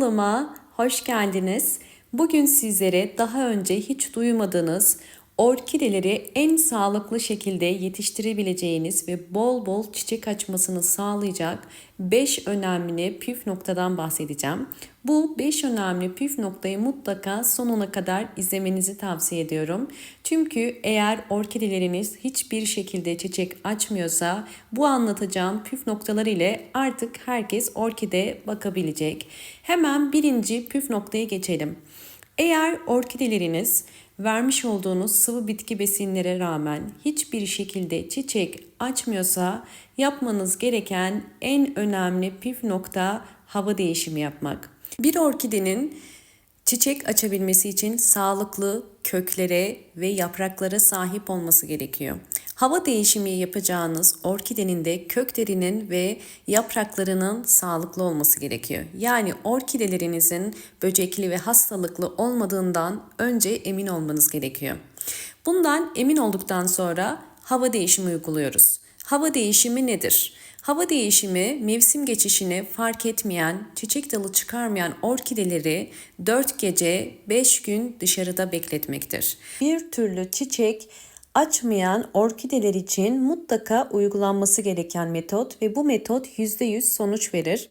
Kanalıma hoş geldiniz. Bugün sizlere daha önce hiç duymadığınız orkideleri en sağlıklı şekilde yetiştirebileceğiniz ve bol bol çiçek açmasını sağlayacak 5 önemli püf noktadan bahsedeceğim. Bu 5 önemli püf noktayı mutlaka sonuna kadar izlemenizi tavsiye ediyorum. Çünkü eğer orkideleriniz hiçbir şekilde çiçek açmıyorsa bu anlatacağım püf noktalar ile artık herkes orkide bakabilecek. Hemen birinci püf noktaya geçelim. Eğer orkideleriniz vermiş olduğunuz sıvı bitki besinlere rağmen hiçbir şekilde çiçek açmıyorsa yapmanız gereken en önemli püf nokta hava değişimi yapmak. Bir orkidenin çiçek açabilmesi için sağlıklı köklere ve yapraklara sahip olması gerekiyor. Hava değişimi yapacağınız orkidenin de köklerinin ve yapraklarının sağlıklı olması gerekiyor. Yani orkidelerinizin böcekli ve hastalıklı olmadığından önce emin olmanız gerekiyor. Bundan emin olduktan sonra hava değişimi uyguluyoruz. Hava değişimi nedir? Hava değişimi mevsim geçişini fark etmeyen, çiçek dalı çıkarmayan orkideleri 4 gece 5 gün dışarıda bekletmektir. Bir türlü çiçek açmayan orkideler için mutlaka uygulanması gereken metot ve bu metot %100 sonuç verir.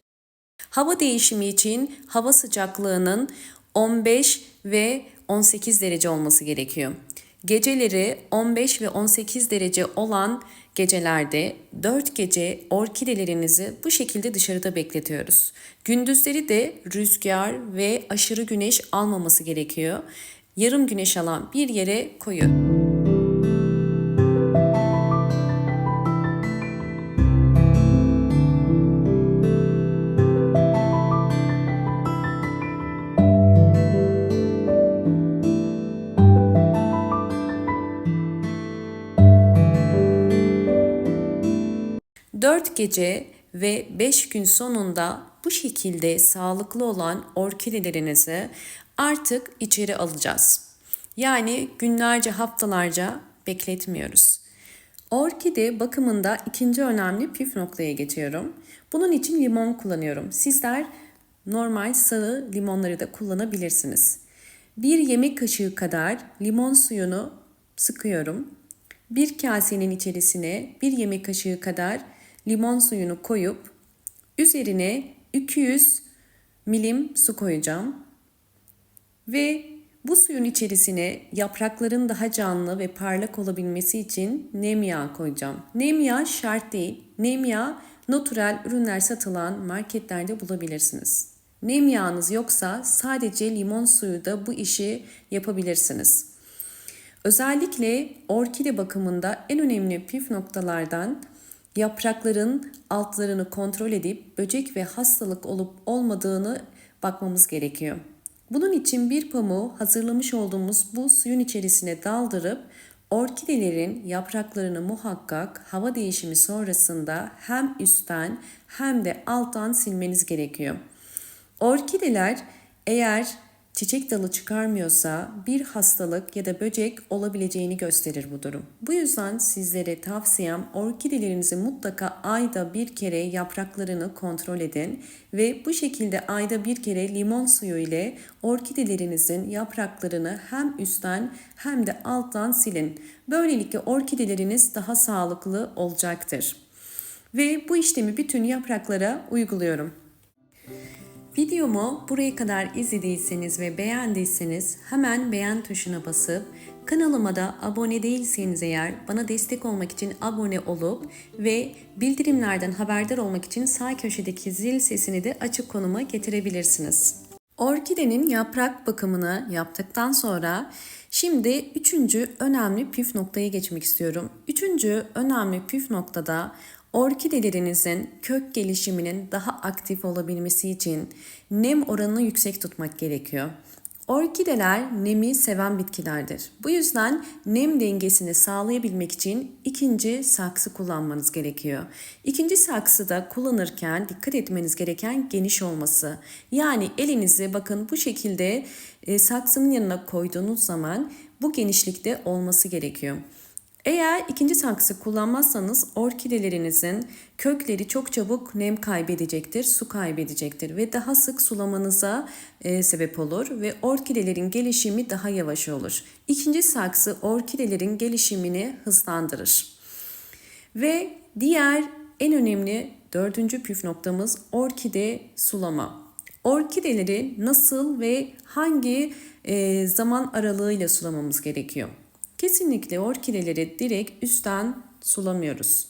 Hava değişimi için hava sıcaklığının 15 ve 18 derece olması gerekiyor. Geceleri 15 ve 18 derece olan gecelerde 4 gece orkidelerinizi bu şekilde dışarıda bekletiyoruz. Gündüzleri de rüzgar ve aşırı güneş almaması gerekiyor. Yarım güneş alan bir yere koyun. Dört gece ve 5 gün sonunda bu şekilde sağlıklı olan orkidelerinizi artık içeri alacağız. Yani günlerce haftalarca bekletmiyoruz. Orkide bakımında ikinci önemli püf noktaya geçiyorum. Bunun için limon kullanıyorum. Sizler normal sarı limonları da kullanabilirsiniz. Bir yemek kaşığı kadar limon suyunu sıkıyorum. Bir kasenin içerisine bir yemek kaşığı kadar limon suyunu koyup üzerine 200 milim su koyacağım. Ve bu suyun içerisine yaprakların daha canlı ve parlak olabilmesi için nem yağı koyacağım. Nem yağı şart değil. Nem yağı natural ürünler satılan marketlerde bulabilirsiniz. Nem yağınız yoksa sadece limon suyu da bu işi yapabilirsiniz. Özellikle orkide bakımında en önemli püf noktalardan yaprakların altlarını kontrol edip böcek ve hastalık olup olmadığını bakmamız gerekiyor. Bunun için bir pamuğu hazırlamış olduğumuz bu suyun içerisine daldırıp orkidelerin yapraklarını muhakkak hava değişimi sonrasında hem üstten hem de alttan silmeniz gerekiyor. Orkideler eğer çiçek dalı çıkarmıyorsa bir hastalık ya da böcek olabileceğini gösterir bu durum. Bu yüzden sizlere tavsiyem orkidelerinizi mutlaka ayda bir kere yapraklarını kontrol edin ve bu şekilde ayda bir kere limon suyu ile orkidelerinizin yapraklarını hem üstten hem de alttan silin. Böylelikle orkideleriniz daha sağlıklı olacaktır. Ve bu işlemi bütün yapraklara uyguluyorum. Videomu buraya kadar izlediyseniz ve beğendiyseniz hemen beğen tuşuna basıp kanalıma da abone değilseniz eğer bana destek olmak için abone olup ve bildirimlerden haberdar olmak için sağ köşedeki zil sesini de açık konuma getirebilirsiniz. Orkidenin yaprak bakımını yaptıktan sonra şimdi üçüncü önemli püf noktaya geçmek istiyorum. Üçüncü önemli püf noktada Orkidelerinizin kök gelişiminin daha aktif olabilmesi için nem oranını yüksek tutmak gerekiyor. Orkideler nemi seven bitkilerdir. Bu yüzden nem dengesini sağlayabilmek için ikinci saksı kullanmanız gerekiyor. İkinci saksıda kullanırken dikkat etmeniz gereken geniş olması. Yani elinizi bakın bu şekilde e, saksının yanına koyduğunuz zaman bu genişlikte olması gerekiyor. Eğer ikinci saksı kullanmazsanız orkidelerinizin kökleri çok çabuk nem kaybedecektir, su kaybedecektir ve daha sık sulamanıza e, sebep olur ve orkidelerin gelişimi daha yavaş olur. İkinci saksı orkidelerin gelişimini hızlandırır. Ve diğer en önemli dördüncü püf noktamız orkide sulama. Orkideleri nasıl ve hangi e, zaman aralığıyla sulamamız gerekiyor? Kesinlikle orkideleri direkt üstten sulamıyoruz.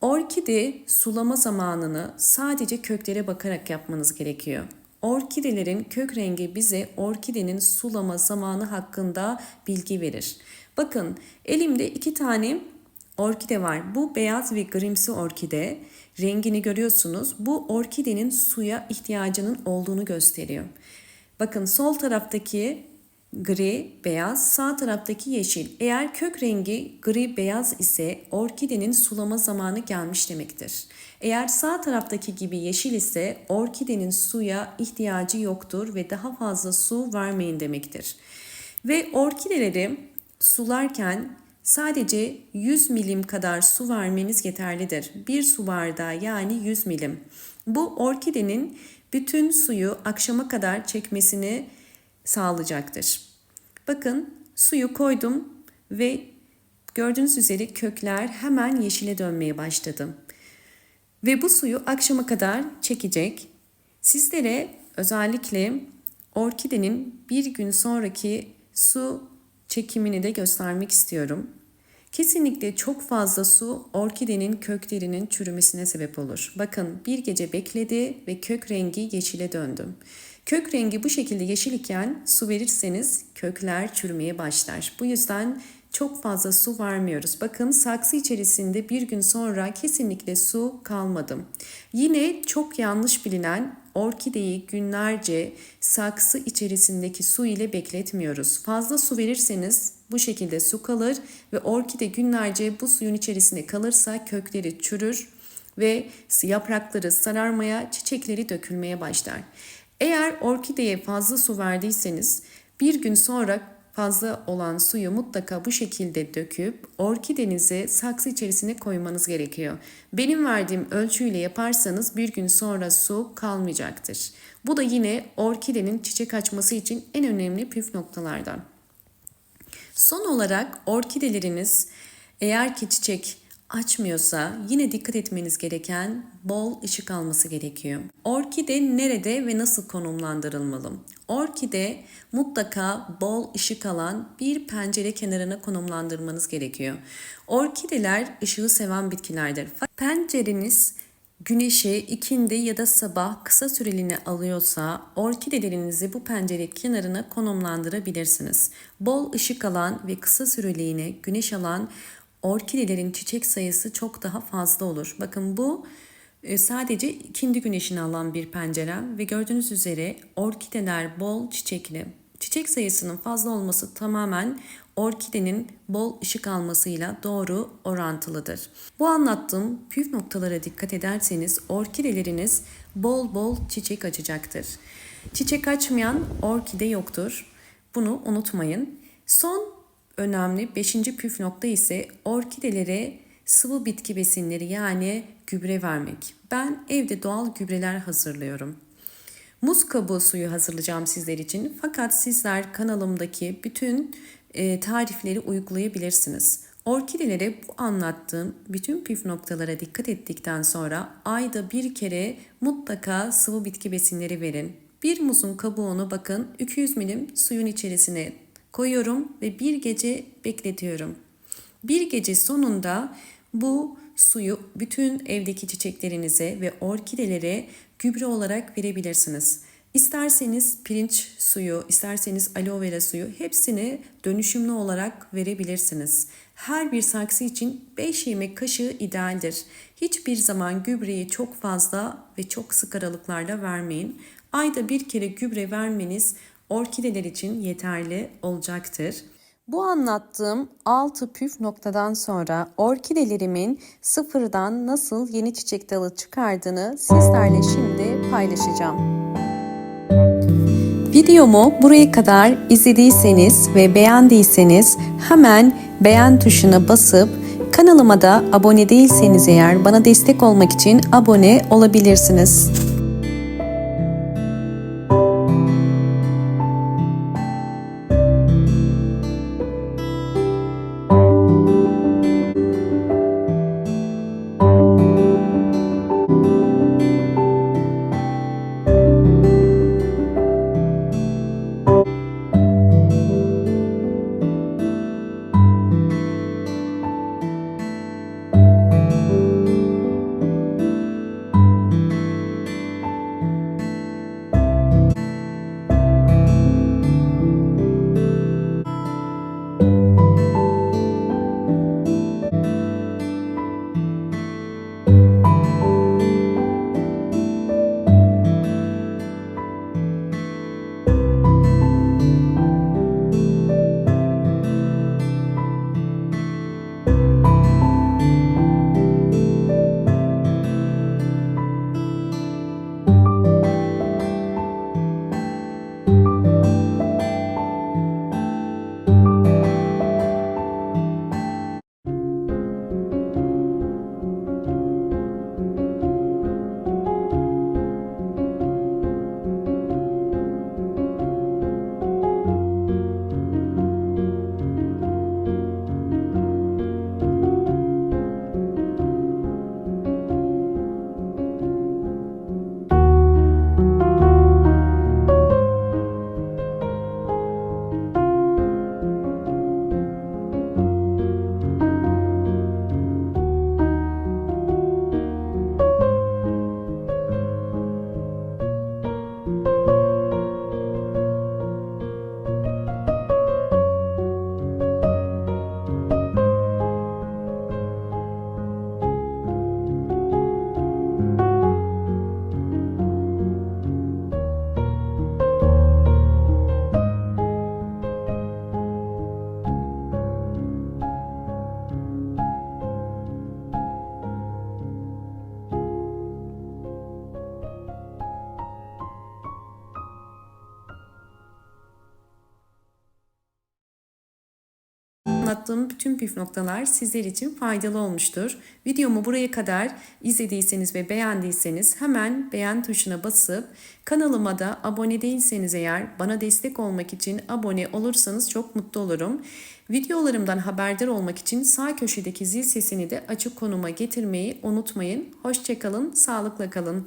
Orkide sulama zamanını sadece köklere bakarak yapmanız gerekiyor. Orkidelerin kök rengi bize orkidenin sulama zamanı hakkında bilgi verir. Bakın elimde iki tane orkide var. Bu beyaz ve grimsi orkide. Rengini görüyorsunuz. Bu orkidenin suya ihtiyacının olduğunu gösteriyor. Bakın sol taraftaki gri, beyaz, sağ taraftaki yeşil. Eğer kök rengi gri beyaz ise orkidenin sulama zamanı gelmiş demektir. Eğer sağ taraftaki gibi yeşil ise orkidenin suya ihtiyacı yoktur ve daha fazla su vermeyin demektir. Ve orkideleri sularken sadece 100 milim kadar su vermeniz yeterlidir. Bir su bardağı yani 100 milim. Bu orkidenin bütün suyu akşama kadar çekmesini sağlayacaktır. Bakın suyu koydum ve gördüğünüz üzere kökler hemen yeşile dönmeye başladı. Ve bu suyu akşama kadar çekecek. Sizlere özellikle orkidenin bir gün sonraki su çekimini de göstermek istiyorum. Kesinlikle çok fazla su orkidenin köklerinin çürümesine sebep olur. Bakın bir gece bekledi ve kök rengi yeşile döndü. Kök rengi bu şekilde yeşil iken su verirseniz kökler çürümeye başlar. Bu yüzden çok fazla su vermiyoruz. Bakın saksı içerisinde bir gün sonra kesinlikle su kalmadım. Yine çok yanlış bilinen orkideyi günlerce saksı içerisindeki su ile bekletmiyoruz. Fazla su verirseniz bu şekilde su kalır ve orkide günlerce bu suyun içerisinde kalırsa kökleri çürür ve yaprakları sararmaya, çiçekleri dökülmeye başlar. Eğer orkideye fazla su verdiyseniz bir gün sonra fazla olan suyu mutlaka bu şekilde döküp orkidenizi saksı içerisine koymanız gerekiyor. Benim verdiğim ölçüyle yaparsanız bir gün sonra su kalmayacaktır. Bu da yine orkidenin çiçek açması için en önemli püf noktalardan. Son olarak orkideleriniz eğer ki çiçek açmıyorsa yine dikkat etmeniz gereken bol ışık alması gerekiyor. Orkide nerede ve nasıl konumlandırılmalı? Orkide mutlaka bol ışık alan bir pencere kenarına konumlandırmanız gerekiyor. Orkideler ışığı seven bitkilerdir. Pencereniz güneşi ikindi ya da sabah kısa süreliğine alıyorsa orkidelerinizi bu pencere kenarına konumlandırabilirsiniz. Bol ışık alan ve kısa süreliğine güneş alan orkidelerin çiçek sayısı çok daha fazla olur. Bakın bu e, sadece ikindi güneşini alan bir pencere ve gördüğünüz üzere orkideler bol çiçekli. Çiçek sayısının fazla olması tamamen orkidenin bol ışık almasıyla doğru orantılıdır. Bu anlattığım püf noktalara dikkat ederseniz orkideleriniz bol bol çiçek açacaktır. Çiçek açmayan orkide yoktur. Bunu unutmayın. Son önemli beşinci püf nokta ise orkidelere sıvı bitki besinleri yani gübre vermek. Ben evde doğal gübreler hazırlıyorum. Muz kabuğu suyu hazırlayacağım sizler için. Fakat sizler kanalımdaki bütün e, tarifleri uygulayabilirsiniz. Orkidelere bu anlattığım bütün püf noktalara dikkat ettikten sonra ayda bir kere mutlaka sıvı bitki besinleri verin. Bir muzun kabuğunu bakın 200 milim suyun içerisine koyuyorum ve bir gece bekletiyorum. Bir gece sonunda bu suyu bütün evdeki çiçeklerinize ve orkidelere gübre olarak verebilirsiniz. İsterseniz pirinç suyu, isterseniz aloe vera suyu hepsini dönüşümlü olarak verebilirsiniz. Her bir saksı için 5 yemek kaşığı idealdir. Hiçbir zaman gübreyi çok fazla ve çok sık aralıklarla vermeyin. Ayda bir kere gübre vermeniz orkideler için yeterli olacaktır. Bu anlattığım 6 püf noktadan sonra orkidelerimin sıfırdan nasıl yeni çiçek dalı çıkardığını sizlerle şimdi paylaşacağım. Videomu buraya kadar izlediyseniz ve beğendiyseniz hemen beğen tuşuna basıp kanalıma da abone değilseniz eğer bana destek olmak için abone olabilirsiniz. Anlattığım bütün püf noktalar sizler için faydalı olmuştur. Videomu buraya kadar izlediyseniz ve beğendiyseniz hemen beğen tuşuna basıp kanalıma da abone değilseniz eğer bana destek olmak için abone olursanız çok mutlu olurum. Videolarımdan haberdar olmak için sağ köşedeki zil sesini de açık konuma getirmeyi unutmayın. Hoşçakalın, sağlıkla kalın.